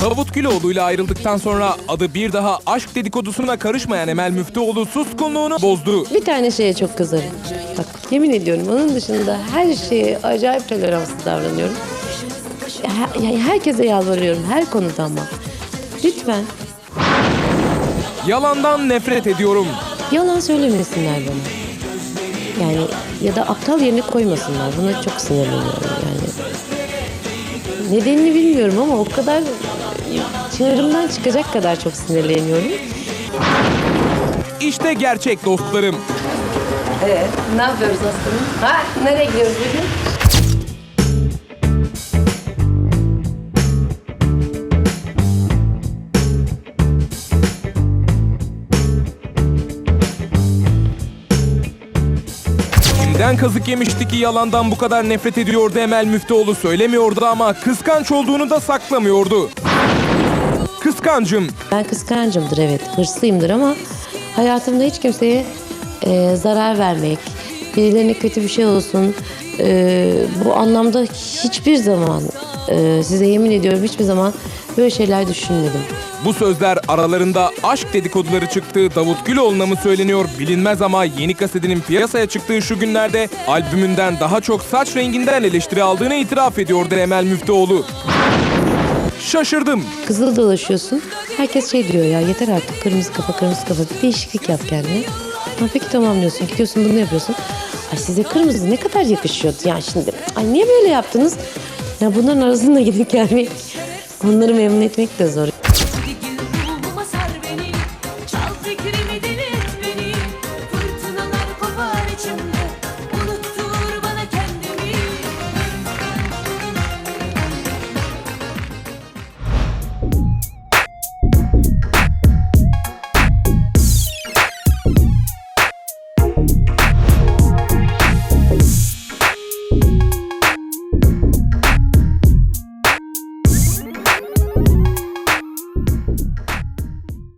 Davut Güloğlu ile ayrıldıktan sonra adı bir daha aşk dedikodusuna karışmayan Emel Müftüoğlu suskunluğunu bozdu. Bir tane şeye çok kızarım. Bak yemin ediyorum onun dışında her şeye acayip toleranslı davranıyorum. Her, yani herkese yalvarıyorum her konuda ama. Lütfen Yalandan nefret ediyorum. yalan söylemesinler bana. Yani ya da aptal yerine koymasınlar. Buna çok sinirleniyorum yani. Nedenini bilmiyorum ama o kadar çığırımdan çıkacak kadar çok sinirleniyorum. İşte gerçek dostlarım. Evet. Ne yapıyoruz aslında? Ha? Nereye gidiyoruz bugün? Kimden kazık yemişti ki yalandan bu kadar nefret ediyordu Emel Müftüoğlu söylemiyordu ama kıskanç olduğunu da saklamıyordu. Kıskancım. Ben kıskancımdır evet, hırslıyımdır ama hayatımda hiç kimseye e, zarar vermek, birilerine kötü bir şey olsun, e, bu anlamda hiçbir zaman, e, size yemin ediyorum hiçbir zaman böyle şeyler düşünmedim. Bu sözler aralarında aşk dedikoduları çıktığı Davut Güloğlu'na mı söyleniyor bilinmez ama yeni kasetinin piyasaya çıktığı şu günlerde albümünden daha çok saç renginden eleştiri aldığını itiraf ediyordu Emel Müftüoğlu. Şaşırdım. Kızıl dolaşıyorsun, herkes şey diyor ya yeter artık kırmızı kafa kırmızı kafa bir değişiklik yap kendine. Ha, peki tamam diyorsun, gidiyorsun bunu yapıyorsun. Ay size kırmızı ne kadar yakışıyordu ya şimdi. Ay niye böyle yaptınız? Ya bunların arasında gidip gelmek, onları memnun etmek de zor.